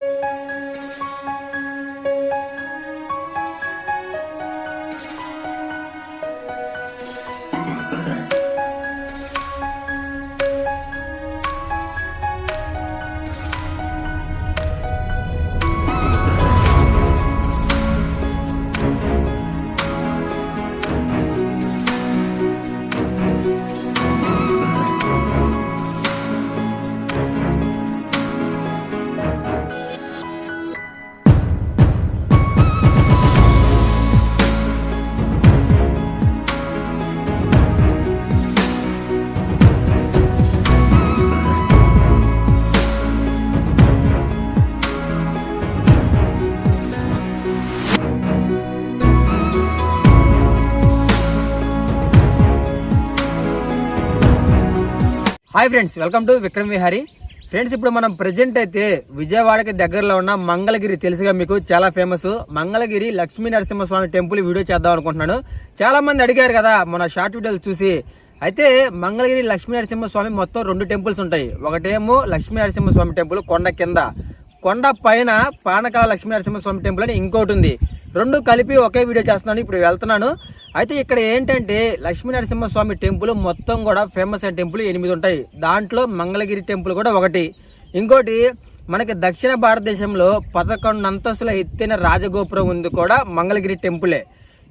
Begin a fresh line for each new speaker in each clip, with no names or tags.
you hi friends welcome to Vikram Vihari friends ఇప్పుడు మనం present అయితే విజయవాడకి దగ్గరలో ఉన్న మంగళగిరి తెలుసుగా మీకు చాలా famous Mangalagiri Lakshmi Narasimhaswamy temple video చేద్దాం అనుకుంటున్నాను. చాలామంది అడిగారు కదా మన షార్ట్ వీడియోలు చూసి. అయితే మంగళగిరి లక్ష్మీ నరసింహస్వామి మొత్తం రెండు టెంపుల్స్ ఉంటాయి. ఒకటేమో లక్ష్మీ నరసింహస్వామి టెంపుల్ కొండ కింద. కొండ పైన పానకాల లక్ష్మీ నరసింహస్వామి టెంపుల్ అని ఇంకోటి ఉంది. రెండు కలిపి ఒకే వీడియో చేస్తున్నాను ఇప్పుడు వెళ్తున్నాను. అయితే ఇక్కడ ఏంటంటే లక్ష్మీ నరసింహస్వామి టెంపుల్ మొత్తం కూడా ఫేమస్ అయిన టెంపుల్ ఎనిమిది ఉంటాయి. దాంట్లో మంగళగిరి టెంపుల్ కూడా ఒకటి. ఇంకోటి మనకి దక్షిణ భారతదేశంలో పదకొండు అంతస్తుల ఎత్తైన రాజగోపురం ఉంది కూడా మంగళగిరి టెంపులే.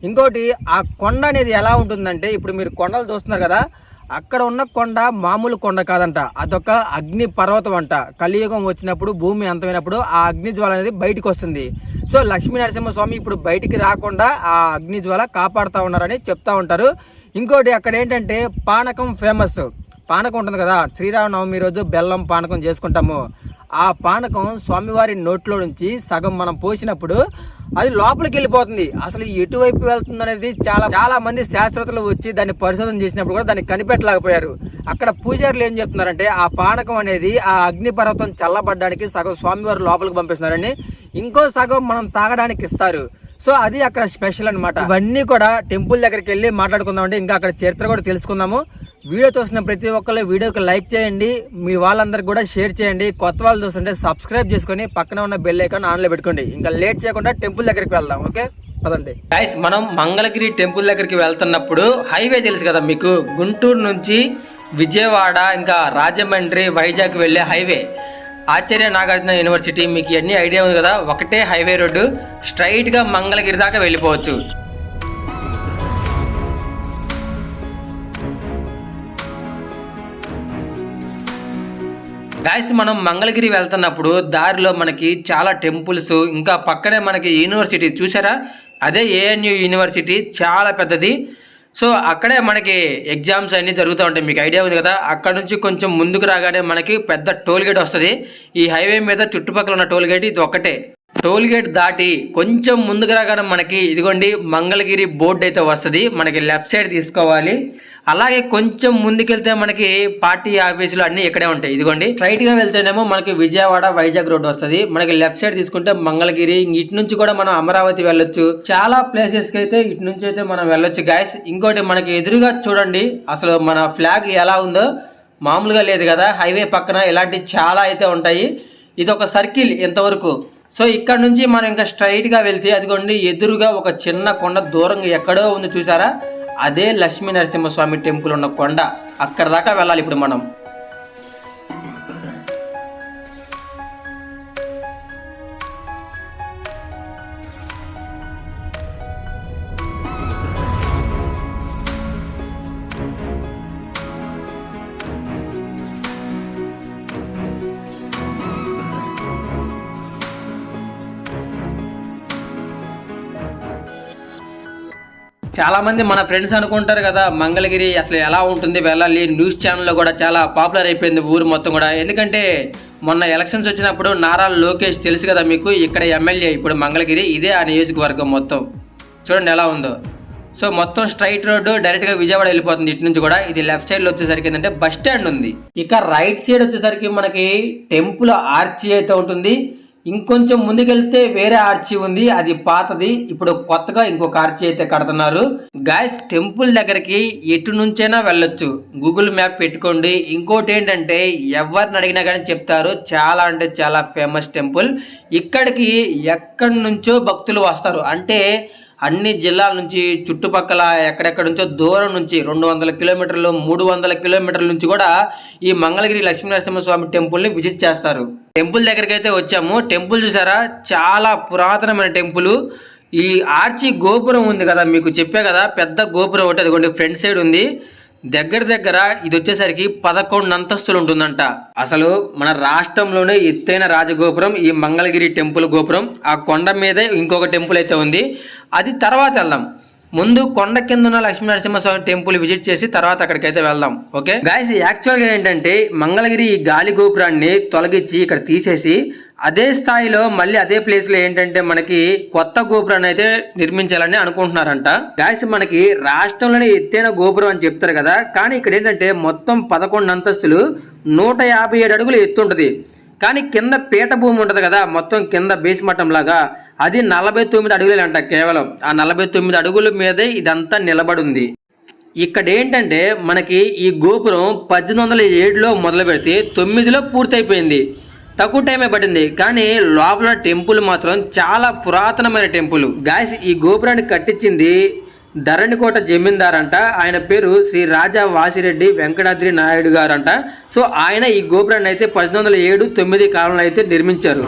ఇంకోటి ఆ కొండ అనేది ఎలా ఉంటుందంటే ఇప్పుడు మీరు కొండలు చూస్తున్నారు కదా అక్కడ ఉన్న కొండ మామూలు కొండ కాదంట. అదొక అగ్ని పర్వతం అంట. కలియుగం వచ్చినప్పుడు భూమి అంతమైనప్పుడు ఆ అగ్ని జ్వాల అనేది బయటకు వస్తుంది. సో లక్ష్మీ నరసింహస్వామి ఇప్పుడు బయటికి రాకుండా ఆ అగ్ని జ్వాల కాపాడుతూ ఉన్నారని చెప్తా ఉంటారు. ఇంకోటి అక్కడ ఏంటంటే పానకం ఫేమస్ పానకం ఉంటుంది కదా శ్రీరామనవమి రోజు బెల్లం పానకం చేసుకుంటాము. ఆ పానకం స్వామివారి నోట్లో నుంచి సగం మనం పోసినప్పుడు అది లోపలికి వెళ్ళిపోతుంది. అసలు ఎటువైపు వెళ్తుంది అనేది చాలా చాలా మంది శాస్త్రవేత్తలు వచ్చి దాన్ని పరిశోధన చేసినప్పుడు కూడా దాన్ని కనిపెట్టలేకపోయారు. అక్కడ పూజారులు ఏం చెప్తున్నారంటే ఆ పానకం అనేది ఆ అగ్నిపర్వతం చల్లబడడానికి చల్లబడ్డానికి సగం స్వామివారి లోపలికి పంపిస్తున్నారని ఇంకో సగం మనం తాగడానికి ఇస్తారు. సో అది అక్కడ స్పెషల్ అన్నమాట. ఇవన్నీ కూడా టెంపుల్ దగ్గరికి వెళ్ళి మాట్లాడుకుందామంటే ఇంకా అక్కడ చరిత్ర కూడా తెలుసుకుందాము. వీడియో చూసిన ప్రతి ఒక్కరు వీడియోకి లైక్ చేయండి. మీ వాళ్ళందరికి కూడా షేర్ చేయండి. కొత్త వాళ్ళు చూస్తుంటే సబ్స్క్రైబ్ చేసుకొని పక్కన ఉన్న బెల్ ఐకాన్ ఆన్లో పెట్టుకోండి. ఇంకా లేట్ చేయకుండా టెంపుల్ దగ్గరికి వెళ్దాం ఓకే? పదండి. గైస్ మనం మంగళగిరి టెంపుల్ దగ్గరికి వెళ్తున్నప్పుడు హైవే తెలుసు కదా మీకు? గుంటూరు నుంచి విజయవాడ ఇంకా రాజమండ్రి వైజాగ్ వెళ్ళే హైవే. ఆచార్య నాగార్జున యూనివర్సిటీ మీకు అన్ని ఐడియా ఉంది కదా? ఒకటే హైవే రోడ్డు స్ట్రైట్గా మంగళగిరి దాకా వెళ్ళిపోవచ్చు. గాయస్ మనం మంగళగిరి వెళ్తున్నప్పుడు దారిలో మనకి చాలా టెంపుల్స్ ఇంకా పక్కనే మనకి యూనివర్సిటీ చూసారా? అదే ఏఎన్యు యూనివర్సిటీ చాలా పెద్దది. సో అక్కడే మనకి ఎగ్జామ్స్ అన్నీ జరుగుతూ ఉంటాయి. మీకు ఐడియా ఉంది కదా? అక్కడ నుంచి కొంచెం ముందుకు రాగానే మనకి పెద్ద టోల్ గేట్ వస్తుంది. ఈ హైవే మీద చుట్టుపక్కల ఉన్న టోల్ గేట్ ఇది ఒకటే టోల్ గేట్ దాటి కొంచెం ముందుకు రాగానే మనకి ఇదిగోండి మంగళగిరి బోర్డు అయితే వస్తుంది. మనకి లెఫ్ట్ సైడ్ తీసుకోవాలి. అలాగే కొంచెం ముందుకెళ్తే మనకి పార్టీ ఆఫీసులు అన్ని ఇక్కడే ఉంటాయి. ఇదిగోండి. స్ట్రైట్గా వెళ్తేనేమో మనకి విజయవాడ వైజాగ్ రోడ్ వస్తుంది. మనకి లెఫ్ట్ సైడ్ తీసుకుంటే మంగళగిరి ఇటు నుంచి కూడా మనం అమరావతి వెళ్ళొచ్చు. చాలా ప్లేసెస్కి అయితే ఇటు నుంచి అయితే మనం వెళ్ళొచ్చు గాయస్. ఇంకోటి మనకి ఎదురుగా చూడండి అసలు మన ఫ్లాగ్ ఎలా ఉందో. మామూలుగా లేదు కదా హైవే పక్కన ఇలాంటి చాలా అయితే ఉంటాయి. ఇది ఒక సర్కిల్ ఎంతవరకు సో ఇక్కడ నుంచి మనం ఇంకా స్ట్రైట్గా వెళ్తే అదిగోండి ఎదురుగా ఒక చిన్న కొండ దూరంగా ఎక్కడో ఉంది చూసారా? అదే లక్ష్మీ నరసింహస్వామి టెంపుల్ ఉన్న కొండ అక్కడ దాకా వెళ్ళాలి ఇప్పుడు మనం. చాలా మంది మన ఫ్రెండ్స్ అనుకుంటారు కదా మంగళగిరి అసలు ఎలా ఉంటుంది వెళ్ళాలి న్యూస్ ఛానల్లో కూడా చాలా పాపులర్ అయిపోయింది ఊరు మొత్తం కూడా. ఎందుకంటే మొన్న ఎలక్షన్స్ వచ్చినప్పుడు నారా లోకేష్ తెలుసు కదా మీకు ఇక్కడ ఎమ్మెల్యే ఇప్పుడు మంగళగిరి ఇదే ఆ నియోజకవర్గం మొత్తం. చూడండి ఎలా ఉందో. సో మొత్తం స్ట్రైట్ రోడ్డు డైరెక్ట్గా విజయవాడ వెళ్ళిపోతుంది ఇటు నుంచి కూడా. ఇది లెఫ్ట్ సైడ్లో వచ్చేసరికి ఏంటంటే బస్ స్టాండ్ ఉంది. ఇక రైట్ సైడ్ వచ్చేసరికి మనకి టెంపుల్ ఆర్చి అయితే ఉంటుంది. ఇంకొంచెం ముందుకెళ్తే వేరే ఆర్చి ఉంది అది పాతది. ఇప్పుడు కొత్తగా ఇంకొక ఆర్చి అయితే కడుతున్నారు. గాయస్ టెంపుల్ దగ్గరికి ఎటు నుంచైనా వెళ్ళొచ్చు. గూగుల్ మ్యాప్ పెట్టుకోండి. ఇంకోటి ఏంటంటే ఎవరిని అడిగినా కానీ చెప్తారు. చాలా అంటే చాలా ఫేమస్ టెంపుల్. ఇక్కడికి ఎక్కడి నుంచో భక్తులు వస్తారు. అంటే అన్ని జిల్లాల నుంచి చుట్టుపక్కల ఎక్కడెక్కడ నుంచో దూరం నుంచి రెండు వందల కిలోమీటర్లు మూడు వందల కిలోమీటర్ల నుంచి కూడా ఈ మంగళగిరి లక్ష్మీనరసింహ స్వామి టెంపుల్ని విజిట్ చేస్తారు. టెంపుల్ దగ్గరికి అయితే వచ్చాము. టెంపుల్ చూసారా? చాలా పురాతనమైన టెంపుల్. ఈ ఆర్చి గోపురం ఉంది కదా మీకు చెప్పే కదా పెద్ద గోపురం ఒకటి. అదిగోండి ఫ్రంట్ సైడ్ ఉంది. దగ్గర దగ్గర ఇది వచ్చేసరికి పదకొండు అంతస్తులు ఉంటుందంట. అసలు మన రాష్ట్రంలోనే ఎత్తైన రాజగోపురం ఈ మంగళగిరి టెంపుల్ గోపురం ఆ కొండ మీదే ఇంకొక టెంపుల్ అయితే ఉంది. అది తర్వాత వెళ్దాం. ముందు కొండ కింద ఉన్న లక్ష్మీనరసింహస్వామి టెంపుల్ విజిట్ చేసి తర్వాత అక్కడికైతే వెళ్దాం. ఓకే? గాయస్ యాక్చువల్గా ఏంటంటే మంగళగిరి ఈ గాలి గోపురాన్ని తొలగించి ఇక్కడ తీసేసి అదే స్థాయిలో మళ్ళీ అదే ప్లేస్లో ఏంటంటే మనకి కొత్త గోపురాన్ని అయితే నిర్మించాలని అనుకుంటున్నారంట. గాయస్ మనకి రాష్ట్రంలోనే ఎత్తైన గోపురం అని చెప్తారు కదా. కానీ ఇక్కడ ఏంటంటే మొత్తం పదకొండు అంతస్తులు నూట యాభై ఏడు అడుగులు ఎత్తు ఉంటుంది. కానీ కింద పీట భూమి ఉంటుంది కదా మొత్తం కింద బేస్ మట్టం లాగా. అది నలభై తొమ్మిది అడుగులు అంట కేవలం. ఆ నలభై తొమ్మిది అడుగుల మీదే ఇదంతా నిలబడి ఉంది ఇక్కడ ఏంటంటే మనకి ఈ గోపురం పద్దెనిమిది వందల ఏడులో మొదలు పెడితే తొమ్మిదిలో పూర్తయిపోయింది. తక్కువ టైమే పట్టింది కానీ లోపల టెంపుల్ మాత్రం చాలా పురాతనమైన టెంపుల్. గాయస్ ఈ గోపురాన్ని కట్టించింది ధరణికోట జమీందార్ అంట ఆయన పేరు శ్రీ రాజా వాసిరెడ్డి వెంకటాద్రి నాయుడు గారంట. సో ఆయన ఈ గోపురాన్ని అయితే పద్దెనిమిది వందల ఏడు తొమ్మిది కాలంలో అయితే నిర్మించారు.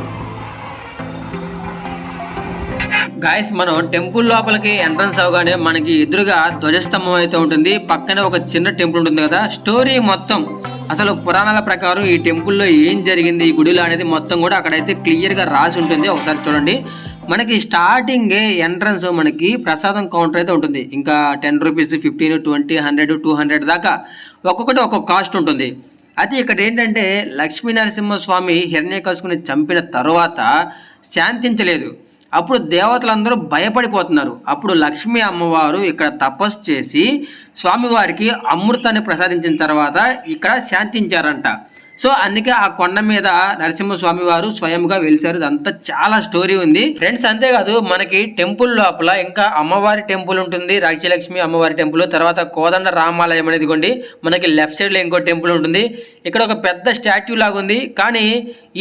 గాయస్ మనం టెంపుల్ లోపలికి ఎంట్రన్స్ అవగానే మనకి ఎదురుగా ధ్వజస్తంభం అయితే ఉంటుంది. పక్కనే ఒక చిన్న టెంపుల్ ఉంటుంది కదా. స్టోరీ మొత్తం అసలు పురాణాల ప్రకారం ఈ టెంపుల్లో ఏం జరిగింది ఈ గుడిలో అనేది మొత్తం కూడా అక్కడైతే క్లియర్గా రాసి ఉంటుంది. ఒకసారి చూడండి. మనకి స్టార్టింగ్ ఎంట్రన్స్ మనకి ప్రసాదం కౌంటర్ అయితే ఉంటుంది. ఇంకా ten rupees fifteen twenty hundred two hundred దాకా ఒక్కొక్కటి ఒక్కొక్క కాస్ట్ ఉంటుంది. అయితే ఇక్కడ ఏంటంటే లక్ష్మీనరసింహస్వామి నరసింహస్వామి చంపిన తర్వాత శాంతించలేదు. అప్పుడు దేవతలందరూ భయపడిపోతున్నారు. అప్పుడు లక్ష్మీ అమ్మవారు ఇక్కడ తపస్సు చేసి స్వామివారికి అమృతాన్ని ప్రసాదించిన తర్వాత ఇక్కడ శాంతించారంట. సో అందుకే ఆ కొండ మీద నరసింహస్వామి వారు స్వయంగా వెలిసారు ఇదంతా చాలా స్టోరీ ఉంది. ఫ్రెండ్స్ అంతేకాదు మనకి టెంపుల్ లోపల ఇంకా అమ్మవారి టెంపుల్ ఉంటుంది. రాజ్యలక్ష్మి అమ్మవారి టెంపుల్. తర్వాత కోదండ రామాలయం అనేది కొండి మనకి లెఫ్ట్ సైడ్లో ఇంకో టెంపుల్ ఉంటుంది. ఇక్కడ ఒక పెద్ద స్టాట్యూ లాగా ఉంది. కానీ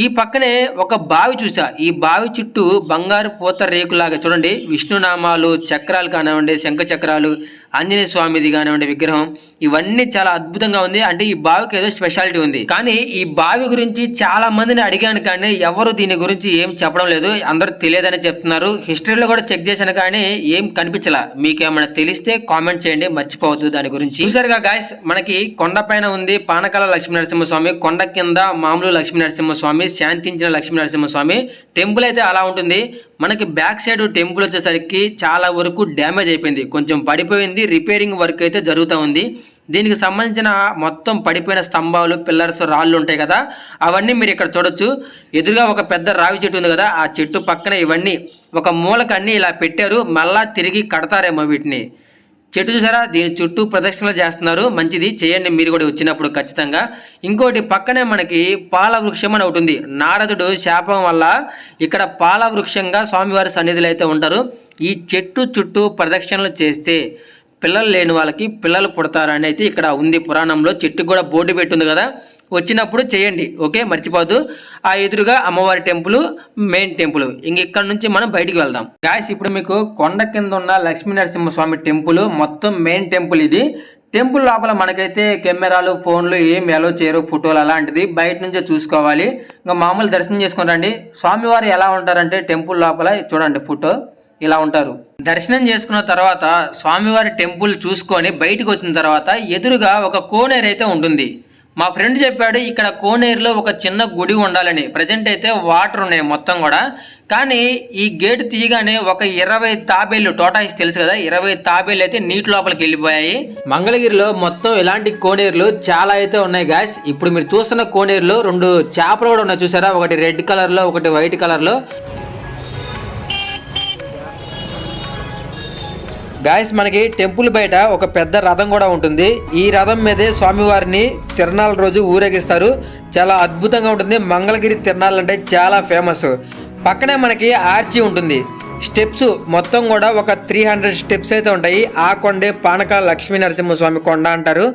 ఈ పక్కనే ఒక బావి చూసా. ఈ బావి చుట్టూ బంగారు పూత రేకులాగా చూడండి. విష్ణునామాలు చక్రాలు కానివ్వండి శంఖ చక్రాలు ఆంజనేయ స్వామిది కానివ్వండి విగ్రహం ఇవన్నీ చాలా అద్భుతంగా ఉంది. అంటే ఈ బావికి ఏదో స్పెషాలిటీ ఉంది. కానీ ఈ బావి గురించి చాలా మందిని అడిగాను కానీ ఎవరు దీని గురించి ఏం చెప్పడం లేదు. అందరూ తెలియదని చెప్తున్నారు. హిస్టరీలో కూడా చెక్ చేశాను కానీ ఏం కనిపించలా. మీకేమైనా తెలిస్తే కామెంట్ చేయండి. మర్చిపోవద్దు దాని గురించి. చూసారుగా గాయస్ మనకి కొండ పైన ఉంది పానకాల లక్ష్మీ నరసింహస్వామి కొండ కింద మామూలు లక్ష్మీనరసింహ స్వామి శాంతించిన లక్ష్మీనరసింహ స్వామి టెంపుల్ అయితే అలా ఉంటుంది. మనకి బ్యాక్ సైడ్ టెంపుల్ వచ్చేసరికి చాలా వరకు డ్యామేజ్ అయిపోయింది. కొంచెం పడిపోయింది. రిపేరింగ్ వర్క్ అయితే జరుగుతూ ఉంది. దీనికి సంబంధించిన మొత్తం పడిపోయిన స్తంభాలు పిల్లర్స్ రాళ్ళు ఉంటాయి కదా అవన్నీ మీరు ఇక్కడ చూడొచ్చు. ఎదురుగా ఒక పెద్ద రావి చెట్టు ఉంది కదా ఆ చెట్టు పక్కన ఇవన్నీ ఒక మూలకన్నీ ఇలా పెట్టారు. మళ్ళా తిరిగి కడతారేమో వీటిని. చెట్టు చూసారా? దీని చుట్టూ ప్రదక్షిణలు చేస్తున్నారు. మంచిది. చేయండి. మీరు కూడా వచ్చినప్పుడు ఖచ్చితంగా. ఇంకోటి పక్కనే మనకి పాల వృక్షం అని ఒకటి ఉంది. నారదుడు శాపం వల్ల ఇక్కడ పాల వృక్షంగా స్వామివారి సన్నిధులు అయితే ఉంటారు. ఈ చెట్టు చుట్టూ ప్రదక్షిణలు చేస్తే పిల్లలు లేని వాళ్ళకి పిల్లలు పుడతారని అయితే ఇక్కడ ఉంది పురాణంలో. చెట్టుకు కూడా బోర్డు పెట్టుంది కదా. వచ్చినప్పుడు చేయండి. ఓకే? మర్చిపోద్దు ఆ ఎదురుగా అమ్మవారి టెంపుల్ మెయిన్ టెంపుల్. ఇంక ఇక్కడ నుంచి మనం బయటికి వెళ్దాం. గాయస్ ఇప్పుడు మీకు కొండ కింద ఉన్న లక్ష్మీ నరసింహస్వామి టెంపుల్ మొత్తం మెయిన్ టెంపుల్ ఇది. టెంపుల్ లోపల మనకైతే కెమెరాలు ఫోన్లు ఏం ఎలా చేయరు. ఫోటోలు అలాంటిది. బయట నుంచే చూసుకోవాలి. ఇంకా మామూలు దర్శనం చేసుకుని రండి. స్వామివారు ఎలా ఉంటారంటే టెంపుల్ లోపల చూడండి ఫోటో. ఇలా ఉంటారు. దర్శనం చేసుకున్న తర్వాత స్వామివారి టెంపుల్ చూసుకొని బయటకు వచ్చిన తర్వాత ఎదురుగా ఒక కోనేరు అయితే ఉంటుంది. మా ఫ్రెండ్ చెప్పాడు ఇక్కడ కోనేరులో ఒక చిన్న గుడి ఉండాలని. ప్రజెంట్ అయితే వాటర్ ఉన్నాయి మొత్తం కూడా. కానీ ఈ గేట్ తీయగానే ఒక ఇరవై తాబేళ్ళు టోటాయిస్ తెలుసు కదా ఇరవై తాబేళ్ళు అయితే నీటి లోపలికి వెళ్ళిపోయాయి. మంగళగిరిలో మొత్తం ఇలాంటి కోనేరులు చాలా అయితే ఉన్నాయి గాయస్ ఇప్పుడు మీరు చూస్తున్న కోనేరులో రెండు చేపలు కూడా ఉన్నాయి చూసారా? ఒకటి రెడ్ కలర్లో ఒకటి వైట్ కలర్లో. గాయస్ మనకి టెంపుల్ బయట ఒక పెద్ద రథం కూడా ఉంటుంది. ఈ రథం మీదే స్వామివారిని తిరణాల రోజు ఊరేగిస్తారు. చాలా అద్భుతంగా ఉంటుంది. మంగళగిరి తిరణాలు అంటే చాలా ఫేమస్. పక్కనే మనకి ఆర్చి ఉంటుంది. స్టెప్స్ మొత్తం కూడా ఒక త్రీ హండ్రెడ్ స్టెప్స్ అయితే ఉంటాయి. ఆ కొండే పానకాల లక్ష్మీ నరసింహస్వామి కొండ అంటారు.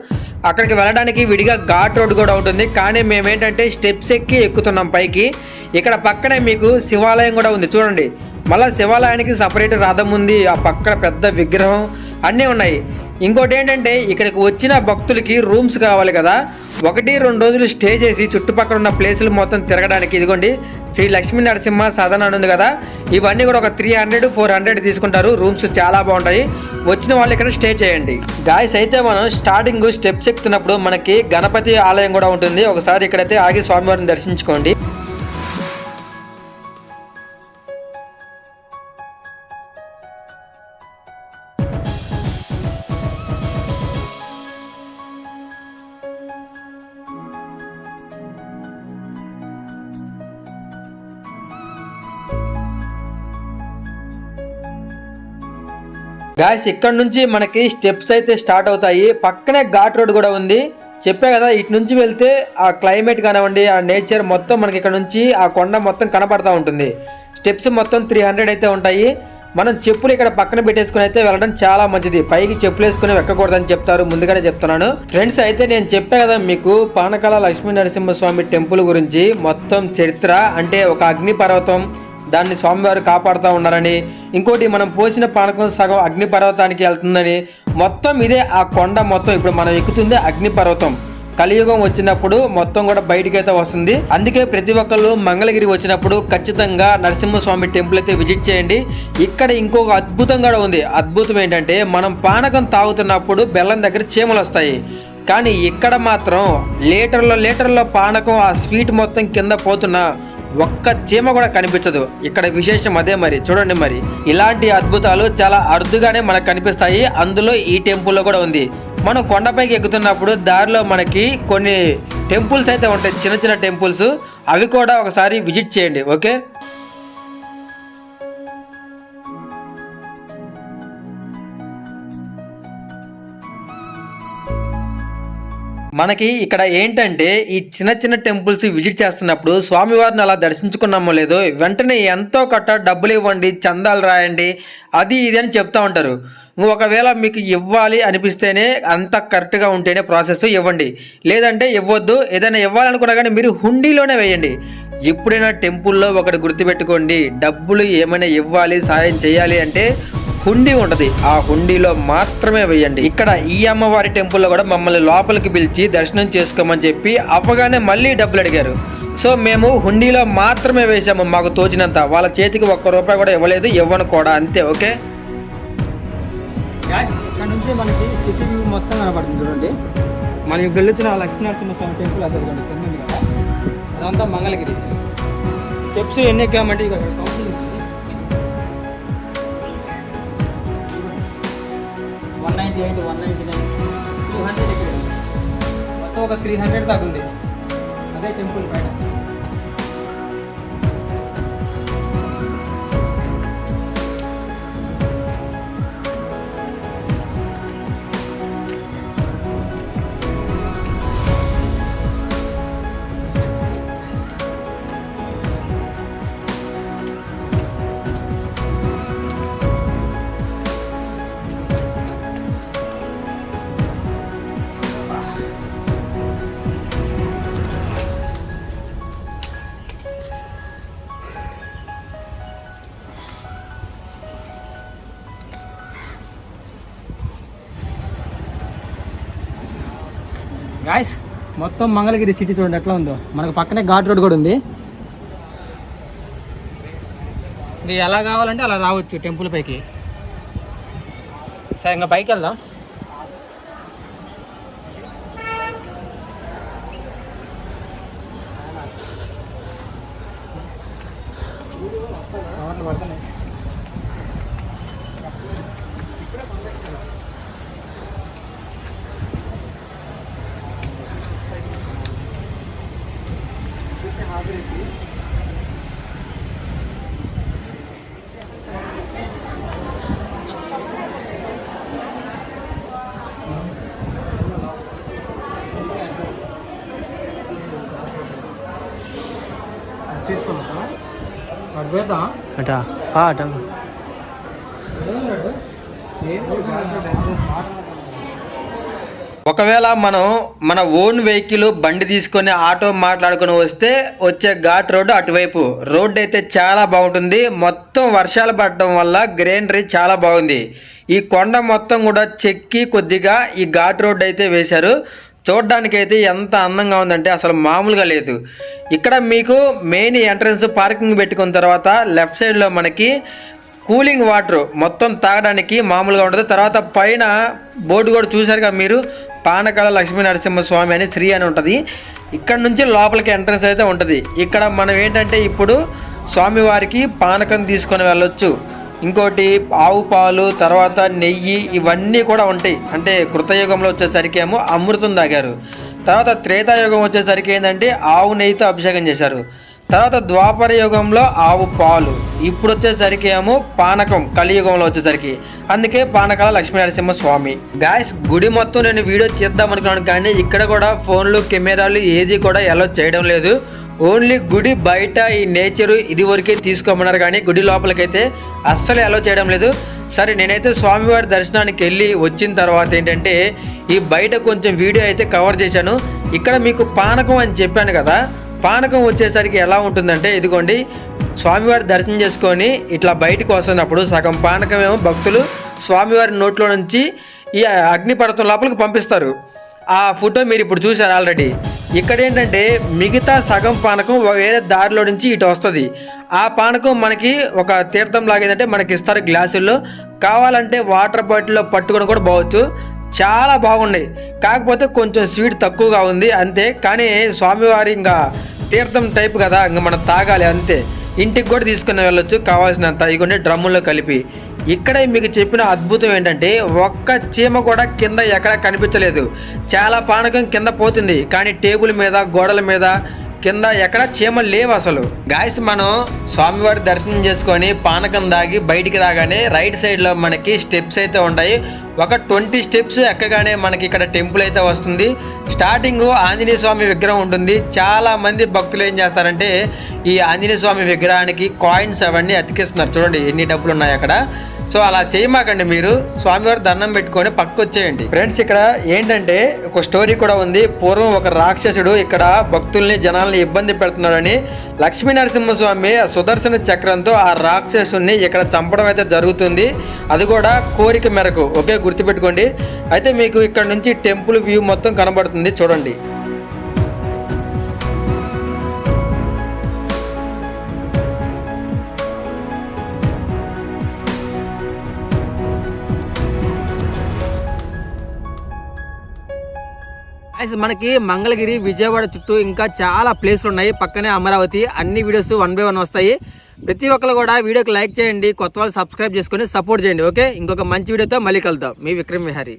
అక్కడికి వెళ్ళడానికి విడిగా ఘాట్ రోడ్ కూడా ఉంటుంది. కానీ మేమేంటంటే స్టెప్స్ ఎక్కి ఎక్కుతున్నాం పైకి. ఇక్కడ పక్కనే మీకు శివాలయం కూడా ఉంది. చూడండి. మళ్ళీ శివాలయానికి సపరేట్ రథం ఉంది ఆ పక్కన పెద్ద విగ్రహం అన్నీ ఉన్నాయి. ఇంకోటి ఏంటంటే ఇక్కడికి వచ్చిన భక్తులకి రూమ్స్ కావాలి కదా. ఒకటి రెండు రోజులు స్టే చేసి చుట్టుపక్కల ఉన్న ప్లేసులు మొత్తం తిరగడానికి ఇదిగోండి శ్రీ లక్ష్మీ నరసింహ సదన్ అని ఉంది కదా. ఇవన్నీ కూడా ఒక త్రీ హండ్రెడ్ ఫోర్ హండ్రెడ్ తీసుకుంటారు. రూమ్స్ చాలా బాగుంటాయి. వచ్చిన వాళ్ళు ఇక్కడ స్టే చేయండి. గాయస్ అయితే మనం స్టార్టింగ్ స్టెప్స్ ఎక్కుతున్నప్పుడు మనకి గణపతి ఆలయం కూడా ఉంటుంది. ఒకసారి ఇక్కడైతే ఆగి స్వామివారిని దర్శించుకోండి. గాయస్ ఇక్కడ నుంచి మనకి స్టెప్స్ అయితే స్టార్ట్ అవుతాయి. పక్కనే ఘాట్ రోడ్ కూడా ఉంది. చెప్పే కదా ఇటు నుంచి వెళ్తే ఆ క్లైమేట్ కానివ్వండి ఆ నేచర్ మొత్తం మనకి ఇక్కడ నుంచి ఆ కొండ మొత్తం కనపడతా ఉంటుంది. స్టెప్స్ మొత్తం త్రీ హండ్రెడ్ అయితే ఉంటాయి. మనం చెప్పులు ఇక్కడ పక్కన పెట్టేసుకుని అయితే వెళ్ళడం చాలా మంచిది. పైకి చెప్పులు వేసుకుని వెక్కకూడదని చెప్తారు. ముందుగానే చెప్తున్నాను. ఫ్రెండ్స్ అయితే నేను చెప్పా కదా మీకు పానకాల లక్ష్మీ నరసింహస్వామి టెంపుల్ గురించి మొత్తం చరిత్ర అంటే ఒక అగ్ని పర్వతం దాన్ని స్వామివారు కాపాడుతూ ఉన్నారని ఇంకోటి మనం పోసిన పానకం సగం అగ్నిపర్వతానికి వెళ్తుందని మొత్తం ఇదే ఆ కొండ మొత్తం ఇప్పుడు మనం ఎక్కుతుంది అగ్నిపర్వతం. కలియుగం వచ్చినప్పుడు మొత్తం కూడా బయటికైతే వస్తుంది. అందుకే ప్రతి ఒక్కళ్ళు మంగళగిరి వచ్చినప్పుడు ఖచ్చితంగా నరసింహస్వామి టెంపుల్ అయితే విజిట్ చేయండి. ఇక్కడ ఇంకొక అద్భుతం కూడా ఉంది. అద్భుతం ఏంటంటే మనం పానకం తాగుతున్నప్పుడు బెల్లం దగ్గర చీమలు వస్తాయి. కానీ ఇక్కడ మాత్రం లీటర్లో లీటర్లో పానకం ఆ స్వీట్ మొత్తం కింద పోతున్నా. ఒక్క చీమ కూడా కనిపించదు. ఇక్కడ విశేషం అదే మరి. చూడండి మరి. ఇలాంటి అద్భుతాలు చాలా అరుదుగానే మనకు కనిపిస్తాయి. అందులో ఈ టెంపుల్లో కూడా ఉంది. మనం కొండపైకి ఎక్కుతున్నప్పుడు దారిలో మనకి కొన్ని టెంపుల్స్ అయితే ఉంటాయి. చిన్న చిన్న టెంపుల్స్. అవి కూడా ఒకసారి విజిట్ చేయండి. ఓకే? మనకి ఇక్కడ ఏంటంటే ఈ చిన్న చిన్న టెంపుల్స్ విజిట్ చేస్తున్నప్పుడు స్వామివారిని అలా దర్శించుకున్నామో లేదో వెంటనే ఎంతో కట్ట డబ్బులు ఇవ్వండి చందాలు రాయండి అది ఇది అని చెప్తా ఉంటారు. ఒకవేళ మీకు ఇవ్వాలి అనిపిస్తేనే అంత కరెక్ట్గా ఉంటేనే ప్రాసెస్ ఇవ్వండి. లేదంటే ఇవ్వద్దు ఏదైనా ఇవ్వాలనుకున్నా కానీ మీరు హుండీలోనే వేయండి. ఎప్పుడైనా టెంపుల్లో ఒకటి గుర్తుపెట్టుకోండి డబ్బులు ఏమైనా ఇవ్వాలి సాయం చేయాలి అంటే హుండీ ఉంటది. ఆ హుండీలో మాత్రమే వేయండి. ఇక్కడ ఈ అమ్మవారి టెంపుల్లో కూడా మమ్మల్ని లోపలికి పిలిచి దర్శనం చేసుకోమని చెప్పి అవ్వగానే మళ్ళీ డబ్బులు అడిగారు. సో మేము హుండీలో మాత్రమే వేసాము మాకు తోచినంత. వాళ్ళ చేతికి ఒక్క రూపాయి కూడా ఇవ్వలేదు. ఇవ్వను కూడా. అంతే. ఓకే? ఇక్కడ నుంచి మనకి సిటీ వ్యూ మొత్తం కనపడుతుంది చూడండి. మనం వెళ్ళొచ్చిన లక్ష్మీనరసింహస్వామి టెంపుల్ అదే కదా అదంతా మంగళగిరి. స్టెప్స్ ఎన్ని ఎక్కామంటే ఇక counting ninety eight one ninety nine two hundred ఇక్కడ మొత్తం ఒక త్రీ హండ్రెడ్ దాకా ఉంది. అదే టెంపుల్ పైన మొత్తం మంగళగిరి సిటీ చూడండి ఎట్లా ఉందో. మనకు పక్కనే ఘాట్ రోడ్ కూడా ఉంది. మీరు ఎలా కావాలంటే అలా రావచ్చు టెంపుల్ పైకి. సరే ఇంకా పైకి వెళ్దాం. పడుతున్నాయి.
అటా అటా.
ఒకవేళ మనం మన ఓన్ వెహికల్ బండి తీసుకొని ఆటో మాట్లాడుకొని వస్తే వచ్చే ఘాట్ రోడ్డు అటువైపు. రోడ్డు అయితే చాలా బాగుంటుంది. మొత్తం వర్షాలు పడటం వల్ల గ్రీనరీ చాలా బాగుంది. ఈ కొండ మొత్తం కూడా చెక్కి కొద్దిగా ఈ ఘాట్ రోడ్డు అయితే వేశారు. చూడడానికైతే అయితే ఎంత అందంగా ఉందంటే అసలు మామూలుగా లేదు. ఇక్కడ మీకు మెయిన్ ఎంట్రన్స్ పార్కింగ్ పెట్టుకున్న తర్వాత లెఫ్ట్ సైడ్లో మనకి కూలింగ్ వాటర్ మొత్తం తాగడానికి మామూలుగా ఉంటుంది. తర్వాత పైన బోర్డు కూడా చూశారుగా మీరు పానకాల లక్ష్మీ నరసింహ స్వామి అని శ్రీ అని ఉంటుంది. ఇక్కడ నుంచి లోపలికి ఎంట్రన్స్ అయితే ఉంటుంది. ఇక్కడ మనం ఏంటంటే ఇప్పుడు స్వామివారికి పానకం తీసుకొని వెళ్ళొచ్చు. ఇంకోటి ఆవు పాలు తర్వాత నెయ్యి ఇవన్నీ కూడా ఉంటాయి. అంటే కృతయుగంలో వచ్చేసరికి ఏమో అమృతం తాగారు. తర్వాత త్రేతాయుగం వచ్చేసరికి ఏంటంటే ఆవు నెయ్యితో అభిషేకం చేశారు. తర్వాత ద్వాపర యుగంలో ఆవు పాలు. ఇప్పుడు వచ్చేసరికి ఏమో పానకం కలియుగంలో వచ్చేసరికి. అందుకే పానకాల లక్ష్మీనరసింహ స్వామి గాయస్ గుడి మొత్తం నేను వీడియో చేద్దాం అనుకున్నాను కానీ ఇక్కడ కూడా ఫోన్లు కెమెరాలు ఏది కూడా ఎలా చేయడం లేదు. ఓన్లీ గుడి బయట ఈ నేచరు ఇది వరకే తీసుకోమన్నారు కానీ గుడి లోపలికైతే అస్సలు అలో చేయడం లేదు. సరే నేనైతే స్వామివారి దర్శనానికి వెళ్ళి వచ్చిన తర్వాత ఏంటంటే ఈ బయట కొంచెం వీడియో అయితే కవర్ చేశాను. ఇక్కడ మీకు పానకం అని చెప్పాను కదా పానకం వచ్చేసరికి ఎలా ఉంటుందంటే ఇదిగోండి స్వామివారి దర్శనం చేసుకొని ఇట్లా బయటకు వస్తున్నప్పుడు సగం పానకం ఏమో భక్తులు స్వామివారి నోట్లో నుంచి ఈ అగ్నిపర్వతం లోపలికి పంపిస్తారు. ఆ ఫోటో మీరు ఇప్పుడు చూశారు ఆల్రెడీ ఇక్కడ ఏంటంటే మిగతా సగం పానకం వేరే దారిలో నుంచి ఇటు వస్తుంది. ఆ పానకం మనకి ఒక తీర్థం లాగేదంటే మనకి ఇస్తారు గ్లాసుల్లో. కావాలంటే వాటర్ బాటిల్లో పట్టుకొని కూడా పోవచ్చు. చాలా బాగున్నాయి. కాకపోతే కొంచెం స్వీట్ తక్కువగా ఉంది అంతే. కానీ స్వామివారి ఇంకా తీర్థం టైప్ కదా ఇంకా మనం తాగాలి అంతే. ఇంటికి కూడా తీసుకుని వెళ్ళొచ్చు. కావాల్సినంత ఇగోండి డ్రమ్ముల్లో కలిపి. ఇక్కడ మీకు చెప్పిన అద్భుతం ఏంటంటే ఒక్క చీమ కూడా కింద ఎక్కడ కనిపించలేదు. చాలా పానకం కింద పోతుంది కానీ టేబుల్ మీద గోడల మీద కింద ఎక్కడ చీమలు లేవు అసలు. గాయస్ మనం స్వామివారి దర్శనం చేసుకొని పానకం దాగి బయటికి రాగానే రైట్ సైడ్లో మనకి స్టెప్స్ అయితే ఉంటాయి. ఒక ట్వంటీ స్టెప్స్ ఎక్కగానే మనకి ఇక్కడ టెంపుల్ అయితే వస్తుంది. స్టార్టింగ్ ఆంజనేయ స్వామి విగ్రహం ఉంటుంది. చాలా మంది భక్తులు ఏం చేస్తారంటే ఈ ఆంజనేయ స్వామి విగ్రహానికి కాయిన్స్ అవన్నీ అతికిస్తున్నారు. చూడండి ఎన్ని డబ్బులు ఉన్నాయి అక్కడ. సో అలా చేయమాకండి మీరు. స్వామివారి దండం పెట్టుకొని పక్కకు వచ్చేయండి ఫ్రెండ్స్ ఇక్కడ ఏంటంటే ఒక స్టోరీ కూడా ఉంది. పూర్వం ఒక రాక్షసుడు ఇక్కడ భక్తుల్ని జనాల్ని ఇబ్బంది పెడుతున్నాడని లక్ష్మీ నరసింహస్వామి సుదర్శన చక్రంతో ఆ రాక్షసుని ఇక్కడ చంపడం అయితే జరుగుతుంది. అది కూడా కోరిక మేరకు ఓకే? గుర్తుపెట్టుకోండి. అయితే మీకు ఇక్కడ నుంచి టెంపుల్ వ్యూ మొత్తం కనబడుతుంది. చూడండి. Guys, మనకి మంగళగిరి విజయవాడ చుట్టూ ఇంకా చాలా ప్లేస్లు ఉన్నాయి. పక్కనే అమరావతి అన్ని వీడియోస్ వన్ బై వన్ వస్తాయి. ప్రతి ఒక్కరు కూడా వీడియోకి లైక్ చేయండి. కొత్త వాళ్ళు సబ్స్క్రైబ్ చేసుకొని సపోర్ట్ చేయండి ఓకే ఇంకొక మంచి వీడియోతో మళ్ళీ కలుద్దాం. మీ విక్రమ్ విహారీ.